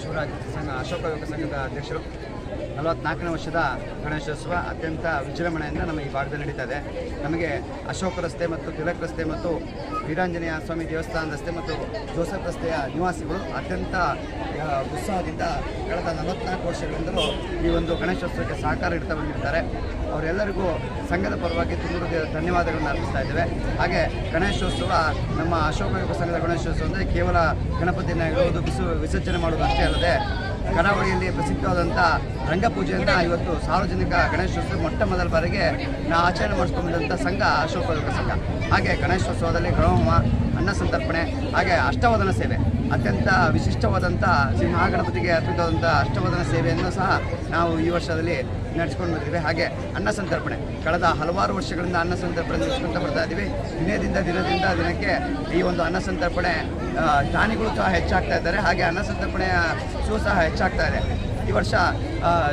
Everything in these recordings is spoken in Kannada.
ಶಿವರಾಜ್ ಸಂಘ ಅಶೋಕ ಯೋಗ ಸಂಘದ ಅಧ್ಯಕ್ಷರು. ನಲವತ್ನಾಲ್ಕನೇ ವರ್ಷದ ಗಣೇಶೋತ್ಸವ ಅತ್ಯಂತ ವಿಜೃಂಭಣೆಯಿಂದ ನಮ್ಮ ಈ ಭಾಗದಲ್ಲಿ ನಡೀತಾ ಇದೆ ನಮಗೆ ಅಶೋಕ ರಸ್ತೆ ಮತ್ತು ತಿಲಕ್ ರಸ್ತೆ ಮತ್ತು ವೀರಾಂಜನೇಯ ಸ್ವಾಮಿ ದೇವಸ್ಥಾನ ರಸ್ತೆ ಮತ್ತು ಜೋಸೆಫ್ ರಸ್ತೆಯ ನಿವಾಸಿಗಳು ಅತ್ಯಂತ ಉತ್ಸಾಹದಿಂದ ಕಳೆದ ನಲವತ್ನಾಲ್ಕು ವರ್ಷಗಳಿಂದಲೂ ಈ ಒಂದು ಗಣೇಶೋತ್ಸವಕ್ಕೆ ಸಹಕಾರ ಇಡ್ತಾ ಬಂದಿರ್ತಾರೆ ಅವರೆಲ್ಲರಿಗೂ ಸಂಘದ ಪರವಾಗಿ ತುಂಬ ಧನ್ಯವಾದಗಳನ್ನು ಅರ್ಪಿಸ್ತಾ ಇದ್ದೇವೆ. ಹಾಗೆ ಗಣೇಶೋತ್ಸವ ನಮ್ಮ ಅಶೋಕ ಸಂಘದ ಗಣೇಶೋತ್ಸವ ಅಂದರೆ ಕೇವಲ ಗಣಪತಿಯನ್ನು ಇಡುವುದು ವಿಸರ್ಜನೆ ಮಾಡುವುದು ಅಷ್ಟೇ ಅಲ್ಲದೆ ಕರಾವಳಿಯಲ್ಲಿ ಪ್ರಸಿದ್ಧವಾದಂಥ ರಂಗಪೂಜೆಯನ್ನು ಇವತ್ತು ಸಾರ್ವಜನಿಕ ಗಣೇಶೋತ್ಸವ ಮೊಟ್ಟ ಮೊದಲ ಬಾರಿಗೆ ನಾ ಆಚರಣೆ ಮಾಡಿಸ್ಕೊಂಡಿದ್ದಂಥ ಸಂಘ ಅಶೋಕ ಸಂಘ. ಹಾಗೆ ಗಣೇಶೋತ್ಸವದಲ್ಲಿ ಗಣಹೋಮ ಅನ್ನ ಸಂತರ್ಪಣೆ, ಹಾಗೆ ಅಷ್ಟವದನ ಸೇವೆ. ಅತ್ಯಂತ ವಿಶಿಷ್ಟವಾದಂಥ ಸಿಂಹಗಣಪತಿಗೆ ಅರ್ಪಿತವಾದಂಥ ಅಷ್ಟವದನ ಸೇವೆಯನ್ನು ಸಹ ನಾವು ಈ ವರ್ಷದಲ್ಲಿ ನಡೆಸ್ಕೊಂಡು ಬರ್ತೀವಿ ಹಾಗೆ ಅನ್ನ ಸಂತರ್ಪಣೆ. ಕಳೆದ ಹಲವಾರು ವರ್ಷಗಳಿಂದ ಅನ್ನ ಸಂತರ್ಪಣೆ ನಡೆಸ್ಕೊಂತ ಬರ್ತಾ ಇದ್ದೀವಿ. ದಿನದಿಂದ ದಿನದಿಂದ ದಿನಕ್ಕೆ ಈ ಒಂದು ಅನ್ನ ಸಂತರ್ಪಣೆ ದಾನಿಗಳು ಸಹ ಹೆಚ್ಚಾಗ್ತಾ ಇದ್ದಾರೆ. ಹಾಗೆ ಅನ್ನ ಸಂತರ್ಪಣೆಯ ಶೂ ಸಹ ಹೆಚ್ಚಾಗ್ತಾ ಇದೆ. ಈ ವರ್ಷ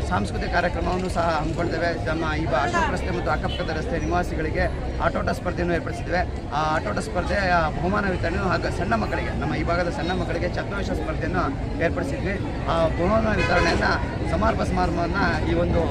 ಸಾಂಸ್ಕೃತಿಕ ಕಾರ್ಯಕ್ರಮವನ್ನು ಸಹ ಹಮ್ಮಿಕೊಂಡಿದ್ದೇವೆ. ನಮ್ಮ ಈ ಅಶೋಕ ರಸ್ತೆ ಮತ್ತು ಅಕ್ಕಪಕ್ಕದ ರಸ್ತೆ ನಿವಾಸಿಗಳಿಗೆ ಆಟೋಟ ಸ್ಪರ್ಧೆಯನ್ನು ಏರ್ಪಡಿಸಿದ್ದೇವೆ. ಆ ಆಟೋಟ ಸ್ಪರ್ಧೆಯ ಬಹುಮಾನ ವಿತರಣೆ ಹಾಗೂ ಸಣ್ಣ ಮಕ್ಕಳಿಗೆ, ನಮ್ಮ ಈ ಭಾಗದ ಸಣ್ಣ ಮಕ್ಕಳಿಗೆ ಛತ್ವವೇಷ ಸ್ಪರ್ಧೆಯನ್ನು ಏರ್ಪಡಿಸಿದ್ವಿ. ಆ ಬಹುಮಾನ ವಿತರಣೆಯನ್ನು ಸಮಾರಂಭ ಸಮಾರಂಭವನ್ನು ಈ ಒಂದು,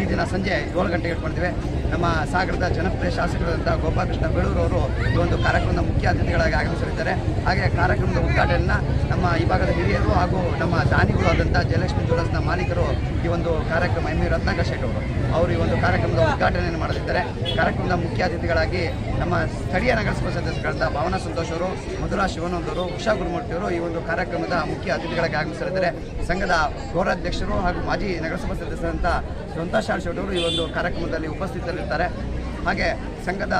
ಈ- ದಿನ ಸಂಜೆ ಏಳು ಗಂಟೆಗೆ ಇಟ್ಕೊಂಡಿದ್ವಿ ನಮ್ಮ ಸಾಗರದ ಜನಪ್ರಿಯ ಶಾಸಕರಾದಂಥ ಗೋಪಾಲಕೃಷ್ಣ ಬೇಳೂರು ಅವರು ಈ ಒಂದು ಕಾರ್ಯಕ್ರಮದ ಮುಖ್ಯ ಅತಿಥಿಗಳಾಗಿ ಆಗಮಿಸಲಿದ್ದಾರೆ. ಹಾಗೆ ಕಾರ್ಯಕ್ರಮದ ಉದ್ಘಾಟನೆಯನ್ನು ನಮ್ಮ ಈ ಭಾಗದ ಹಿರಿಯರು ಹಾಗೂ ನಮ್ಮ ದಾನಿಗಳು ಆದಂಥ ಜಯಲಕ್ಷ್ಮಿ ಜ್ಯುವೆಲರ್ಸ್ನ ಮಾಲೀಕರು ಈ ಒಂದು ಕಾರ್ಯಕ್ರಮ, ಎಂ ವಿ ರತ್ನಾಕರ್ ಶೆಟ್ಟಿ ಅವರು. ಅವರು ಈ ಒಂದು ಕಾರ್ಯಕ್ರಮದ ಉದ್ಘಾಟನೆಯನ್ನು ಮಾಡಲಿದ್ದಾರೆ. ಕಾರ್ಯಕ್ರಮದ ಮುಖ್ಯ ಅತಿಥಿಗಳಾಗಿ ನಮ್ಮ ಸ್ಥಳೀಯ ನಗರಸಭಾ ಸದಸ್ಯರಾದ ಭಾವನಾ ಸಂತೋಷ್ ಅವರು, ಮಧುರಾ ಶಿವನಂದ್ ಅವರು, ಉಷಾ ಗುರುಮೂರ್ತಿ ಅವರು ಈ ಒಂದು ಕಾರ್ಯಕ್ರಮದ ಮುಖ್ಯ ಅತಿಥಿಗಳಾಗಿ ಆಗಮಿಸಲಿದ್ದಾರೆ. ಸಂಘದ ಗೌರವಾಧ್ಯಕ್ಷರು ಹಾಗೂ ಮಾಜಿ ನಗರಸಭಾ ಸದಸ್ಯರಂತ ಸಂತೋಷ್ ಶೆಟ್ಟಿ ಅವರು ಈ ಒಂದು ಕಾರ್ಯಕ್ರಮದಲ್ಲಿ ಉಪಸ್ಥಿತರಿರ್ತಾರೆ ಹಾಗೆ ಸಂಘದ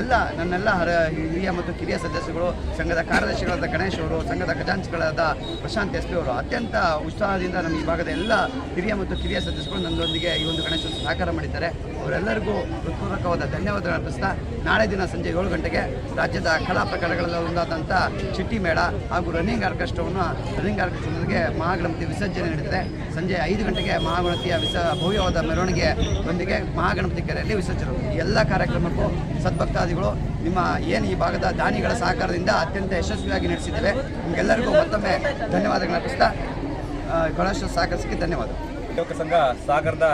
ಎಲ್ಲ ನನ್ನೆಲ್ಲ ಹರ ಹಿರಿಯ ಮತ್ತು ಕಿರಿಯ ಸದಸ್ಯರು ಸಂಘದ ಕಾರ್ಯದರ್ಶಿಗಳಾದ ಗಣೇಶ್ ಅವರು, ಸಂಘದ ಖಜಾಂಚಿಗಳಾದ ಪ್ರಶಾಂತ್ ಎಸ್ ಪಿ ಅವರು, ಅತ್ಯಂತ ಉತ್ಸಾಹದಿಂದ ನಮ್ಮ ಈ ಭಾಗದ ಎಲ್ಲ ಹಿರಿಯ ಮತ್ತು ಕಿರಿಯ ಸದಸ್ಯಗಳು ನನ್ನೊಂದಿಗೆ ಈ ಒಂದು ಗಣೇಶ ಸಹಕಾರ ಮಾಡಿದ್ದಾರೆ. ಅವರೆಲ್ಲರಿಗೂ ಹೃತ್ಪೂರ್ವಕವಾದ ಧನ್ಯವಾದಗಳನ್ನು ಅರ್ಪಿಸ್ತಾ ನಾಳೆ ದಿನ ಸಂಜೆ ಏಳು ಗಂಟೆಗೆ ರಾಜ್ಯದ ಕಲಾ ಪ್ರಕಾರಗಳಲ್ಲಿ ಒಂದಾದಂಥ ಚಿಟ್ಟಿ ಮೇಳ ಹಾಗೂ ರನ್ನಿಂಗ್ ಆರ್ಕೆಸ್ಟ್ರಾವನ್ನು ರನ್ನಿಂಗ್ ಆರ್ಕೆಸ್ಟ್ರಾಗೆ ಮಹಾಗಣಪತಿ ವಿಸರ್ಜನೆ ನಡೆದಿದೆ ಸಂಜೆ ಐದು ಗಂಟೆಗೆ ಮಹಾಗಣಪತಿಯ ವಿಸ ಭವ್ಯವಾದ ಮೆರವಣಿಗೆ ಒಂದಿಗೆ ಮಹಾಗಣಪತಿ ಕೆರೆಯಲ್ಲಿ ವಿಸರ್ಜನೆ. ಎಲ್ಲ ಕಾರ್ಯಕ್ರಮಕ್ಕೂ ಸದ್ಭಕ್ತಾದಿಗಳು ನಿಮ್ಮ ಏನು ಈ ಭಾಗದ ದಾನಿಗಳ ಸಹಕಾರದಿಂದ ಅತ್ಯಂತ ಯಶಸ್ವಿಯಾಗಿ ನಡೆಸಿದ್ದೇವೆ. ನಿಮಗೆಲ್ಲರಿಗೂ ಮತ್ತೊಮ್ಮೆ ಧನ್ಯವಾದಗಳು ಅರ್ಪಿಸ್ತಾ ಗಣೇಶ ಸಹಕರಿಸಕ್ಕೆ ಧನ್ಯವಾದ ಯೋಗ ಸಂಘ ಸಾಗರದ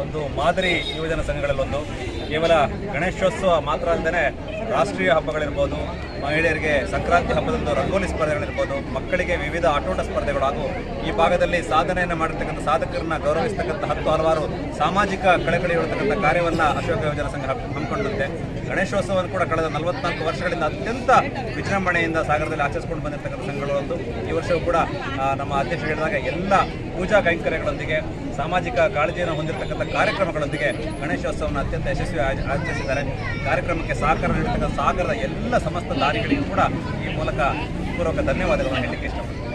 ಒಂದು ಮಾದರಿ ಯುವಜನ ಸಂಘಗಳಲ್ಲಿ ಒಂದು ಕೇವಲ ಗಣೇಶೋತ್ಸವ ಮಾತ್ರ ಅಲ್ಲದೆ ರಾಷ್ಟ್ರೀಯ ಹಬ್ಬಗಳಿರ್ಬೋದು, ಮಹಿಳೆಯರಿಗೆ ಸಂಕ್ರಾಂತಿ ಹಬ್ಬದಂದು ರಂಗೋಲಿ ಸ್ಪರ್ಧೆಗಳಿರ್ಬೋದು, ಮಕ್ಕಳಿಗೆ ವಿವಿಧ ಆಟೋಟ ಸ್ಪರ್ಧೆಗಳು ಹಾಗೂ ಈ ಭಾಗದಲ್ಲಿ ಸಾಧನೆಯನ್ನು ಮಾಡಿರ್ತಕ್ಕಂಥ ಸಾಧಕರನ್ನ ಗೌರವಿಸ್ತಕ್ಕಂಥ ಹತ್ತು ಹಲವಾರು ಸಾಮಾಜಿಕ ಕಳಕಳಿ ಇರತಕ್ಕಂಥ ಕಾರ್ಯವನ್ನು ಅಶೋಕ ಯೋಜನಾ ಸಂಘ ಹಮ್- ಹಮ್ಮಿಕೊಂಡಿರುತ್ತೆ. ಗಣೇಶೋತ್ಸವವನ್ನು ಕೂಡ ಕಳೆದ ನಲವತ್ನಾಲ್ಕು ವರ್ಷಗಳಿಂದ ಅತ್ಯಂತ ವಿಜೃಂಭಣೆಯಿಂದ ಸಾಗರದಲ್ಲಿ ಆಚರಿಸಿಕೊಂಡು ಬಂದಿರತಕ್ಕಂಥ ಸಂಘಗಳೊಂದು ಈ ವರ್ಷವೂ ಕೂಡ ನಮ್ಮ ಅಧ್ಯಕ್ಷರು ಹೇಳಿದಾಗ ಎಲ್ಲ ಪೂಜಾ ಕೈಂಕರ್ಯಗಳೊಂದಿಗೆ, ಸಾಮಾಜಿಕ ಕಾಳಜಿಯನ್ನು ಹೊಂದಿರತಕ್ಕಂಥ ಕಾರ್ಯಕ್ರಮಗಳೊಂದಿಗೆ ಗಣೇಶೋತ್ಸವವನ್ನು ಅತ್ಯಂತ ಯಶಸ್ವಿ ಆಚ- ಆಚರಿಸಿದ್ದಾರೆ. ಕಾರ್ಯಕ್ರಮಕ್ಕೆ ಸಹಕಾರ ನೀಡತಕ್ಕಂಥ ಸಾಗರದ ಎಲ್ಲ ಸಮಸ್ತ ದಾರಿಗಳಿಗೂ ಕೂಡ ಈ ಮೂಲಕ ಪೂರ್ವಕ ಧನ್ಯವಾದಗಳನ್ನು ಹೇಳಲಿಕ್ಕೆ ಇಷ್ಟಪಡ್ತೀನಿ.